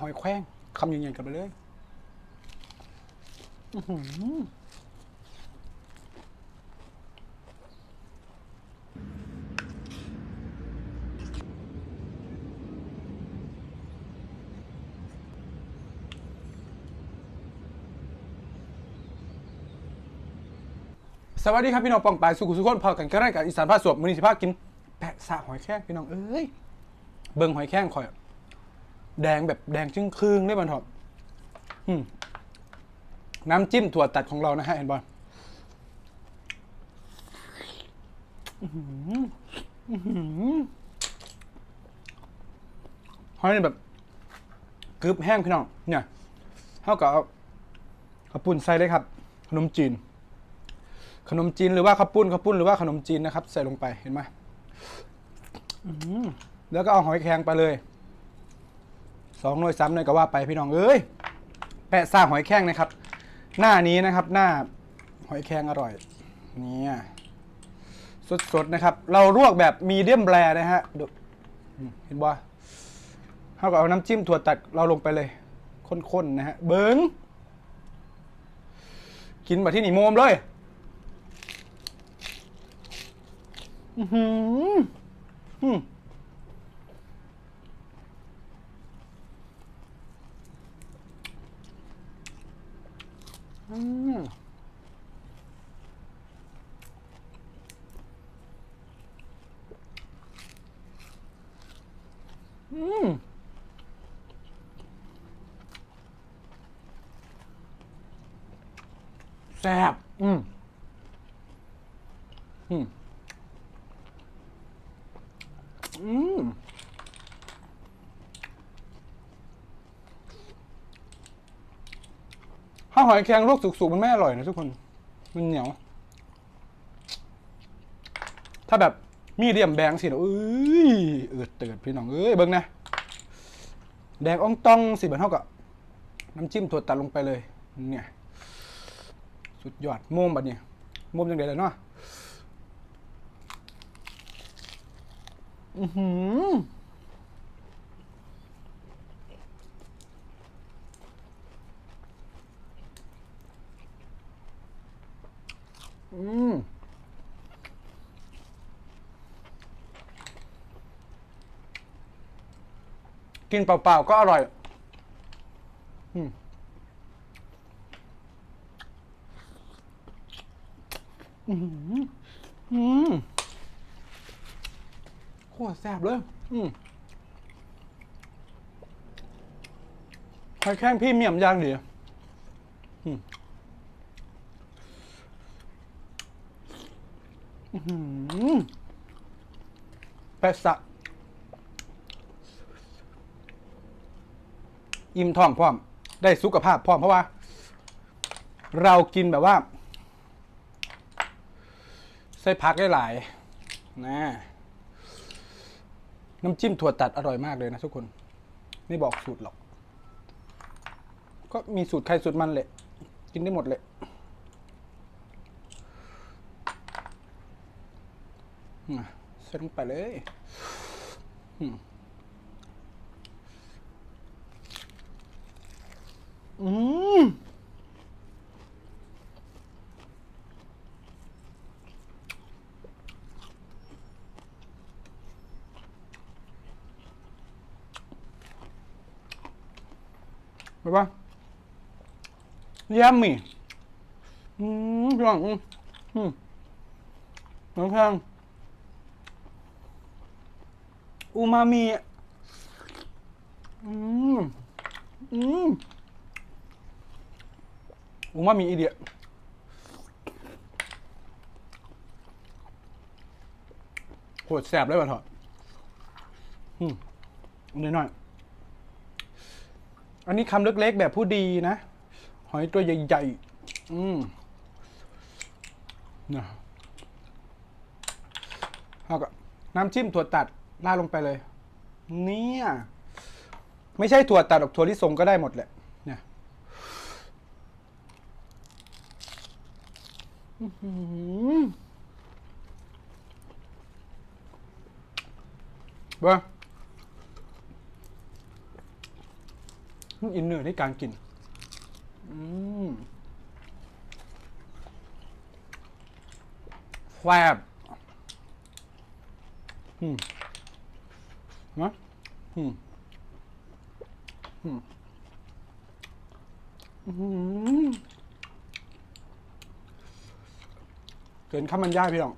หอยแครงคำใหญ่ๆกันไปเลยสวัสดีครับพี่น้องปองปายสุขุสุขคนพอกันก็ได้กับอีสานภาคสวบมือนิสิภาคกินแปะสาหอยแครงพี่น้องเอ้ยเบิ่งหอยแครงคอย แดงแบบแดงจึ้งครึ่งได้บันทอบอืมน้ำจิ้มถั่วตัดของเรานะฮะเห็นบอลหอยนี่แบบกรึบแห้งพี่น้อง เนี่ยเท่ากับข้าวปุ้นใส่เลยครับ ขนมจีน ขนมจีนหรือว่าข้าวปุ้นข้าวปุ้นหรือว่าขนมจีนนะครับ ใส่ลงไปเห็นไหมแล้วก็เอาหอยแครงไปเลย สองหน่วยสามหน่วยก็ว่าไปพี่น้องเอ้ยแปะซ่าหอยแครงนะครับ หน้านี้นะครับหน้าหอยแครงอร่อยเนี่ยสดๆนะครับ เราลวกแบบมีเดียมแบรนะฮะดูเห็นบ่เท่ากับเอาน้ำจิ้มถั่วตัดเราลงไปเลยข้นๆนะฮะเบิ้งกินมาที่หนี่โมมเลยอือหือ อืมแซ่บอืมอืมอืม ข้าวหอยแครงลวกสุกๆมันไม่อร่อยนะทุกคน มันเหนียว ถ้าแบบมีเดียมแบงสินะเอ้ยเอือดเตือดพี่น้องเอ้ยเบิ่งนะ แดงอ่องต้องสิบันเท่ากับน้ำจิ้มถั่วตัดลงไปเลย เนี่ย สุดยอดมุมบัดเนี่ยมุมยังไงเลยเนาะอือหือ อืมกินเปล่าๆก็อร่อย อืมอืมอืมโคตรแซ่บเลย อืมหอยแข้งพี่เมี่ยมย่างดีอืม อื้อหือแปะสะอิ่มท้องพร้อม ได้สุขภาพพร้อมเพราะว่า เรากินแบบว่า ใส่พักได้หลายนะน้ำจิ้มถั่วตัดอร่อยมากเลยนะทุกคน ไม่บอกสูตรหรอก ก็มีสูตรใครสูตรมันแหละ กินได้หมดเลยอะ ใส่ลงไปเลยอืมไปปะยัมมี่อืมพี่น้องอืมอืมน้องแพง อูมามิอืมอืมอูมามีอีเดียโคตรแสบเลยว่ะเถอะอืมนิดหน่อย อันนี้คำเล็กๆแบบผู้ดีนะ หอยตัวใหญ่ๆ อืมนะแล้วก็น้ำจิ้มถั่วตัด ราดลงไปเลย เนี่ย ไม่ใช่ถั่วตัดหรอกถั่วลิสงก็ได้หมดแหละเนี่ยเบ้อมันอินเนอร์ในการกิน อืมแฟบอืม นะอืมอืมเกินข้ามันย่าพี่น้อง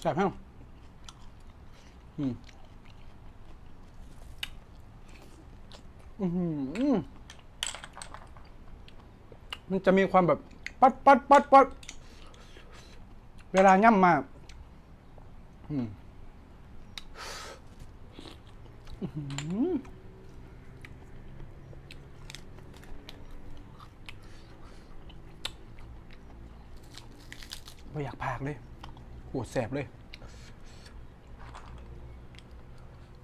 แสบแห้งอืมอือหือมันจะมีความแบบ ปัดปัดปัดปัดเวลาย่ำมากอืมอื้อหือ ไม่อยากพากเลยปวดแสบเลย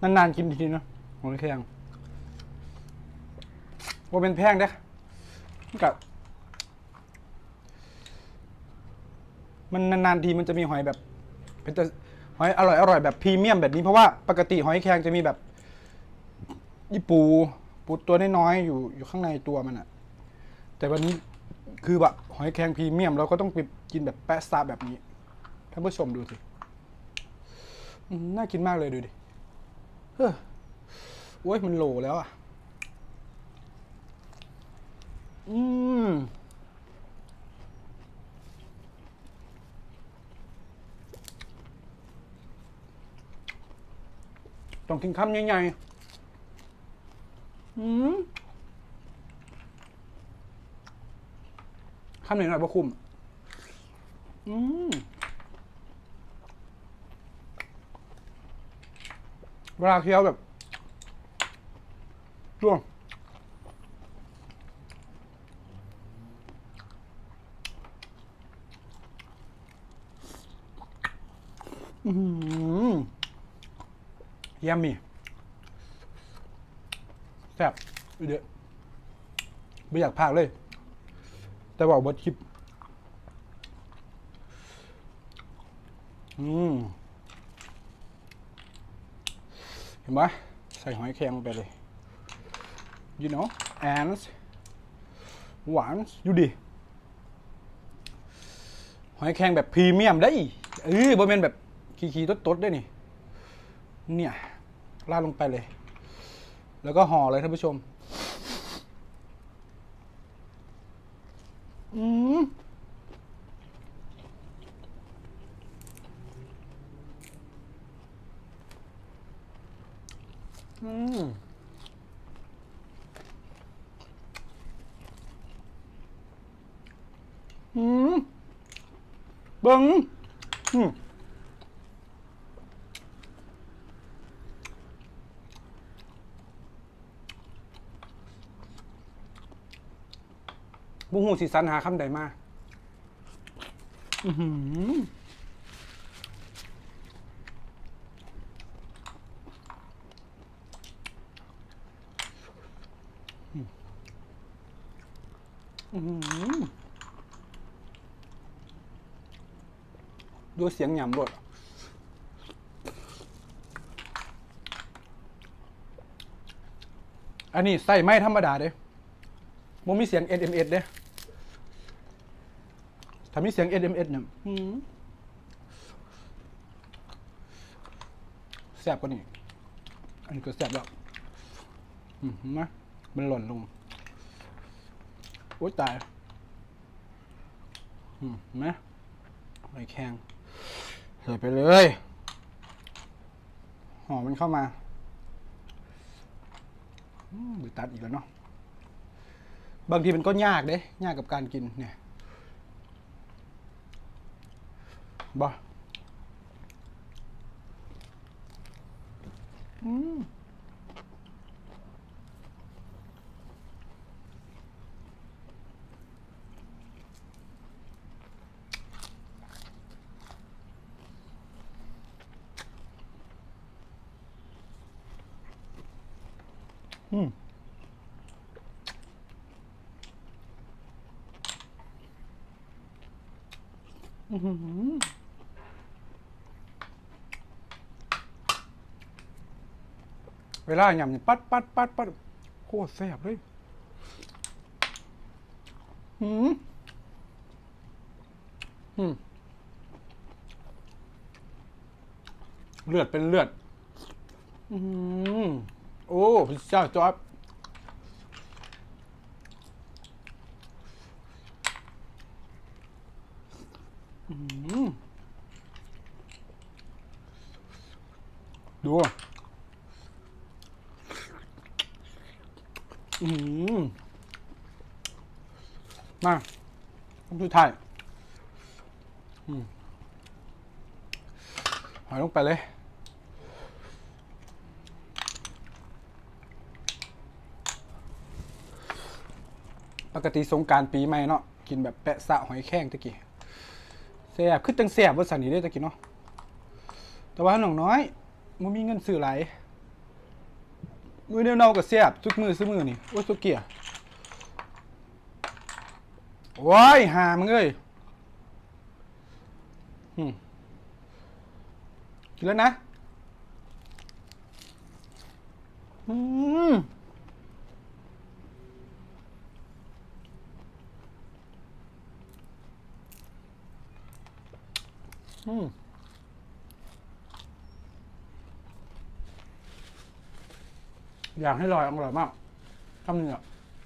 นาน ๆ กินทีนะของแข็งว่าเป็นแพงเด้อมันกับมันนาน ๆ ทีมันจะมีหอยแบบ เป็นหอยอร่อยอร่อยแบบพรีเมียมแบบนี้เพราะว่าปกติหอยแครงจะมีแบบ ยี่ปูปูตัวน้อยๆอยู่อยู่ข้างในตัวมันอะแต่วันนี้คือแบบหอยแครงพรีเมียม เราก็ต้องไปกินแบบแปะซาแบบนี้ท่านผู้ชมดูสิน่ากินมากเลยดูดิเฮ้อโอ้ยมันโหลแล้วอะอืมต้องกินคำใหญ่ๆ คำหนึ่งหน่อยบ่คุ้มอืมเวลาเคี้ยวแบบร่วงอืมยมมี่แซ่บอีเด้อไม่อยากพากเลย แต่บอกบทคลิป อืม เห็นไหมใส่หอยแครงไปเลย you know and หวานดูดิ หอยแครงแบบพรีเมียมได้เออบะเมนแบบ ขี้ๆตดๆได้นี่ เนี่ยราดลงไปเลย แล้วก็ห่อเลยท่านผู้ชม อืมอืมอืมเบังอืม บุหูสิสันหาคำใดมาอื้อหืออื้อหือดูเสียงหยำรดอันนี้ใส่ไม่ธรรมดาเด้มันมีเสียง SMS เด้ ถ้ามีเสียง SMS เนี่ยหืมแซ่บกว่านี้อันนี้ก็แซ่บแล้วอืมเห็นไหมมันหล่นลงโอ๊ยตายอืมเห็นไหมไอยแข็งใส่ไปเลยห่อมันเข้ามาอืมไปตัดอีกแล้วเนาะบางทีมันก็ยากเด้ยากกับการกินเนี่ย บ่อืมอืม อื้อหือ เวลาหยำปัดปัดปัดปัดโคตรแซ่บเลยอืมอืมเลือดเป็นเลือด อืมโอ้พระเจ้าจอบดอืมดู อืมมาดูถ่ายอืมหอยลงไปเลยปกติสงการปีใหม่เนาะกินแบบแปะสะหอยแข้งตะกี้แซ่บคือจังแซ่บว่าสันนี้ได้ตะกี้เนาะแต่ว่าหนองน้อยมันมีเงินซื้อหลาย มือเดียวเนาก็แซ่บทุกมือซื้อมือนี่โอ้ยสุเกียโอ้ยหามึงเอ้ยอืมกินแล้วนะอืมอืม อยากให้ลอยอร่อยมากทำเนี่ย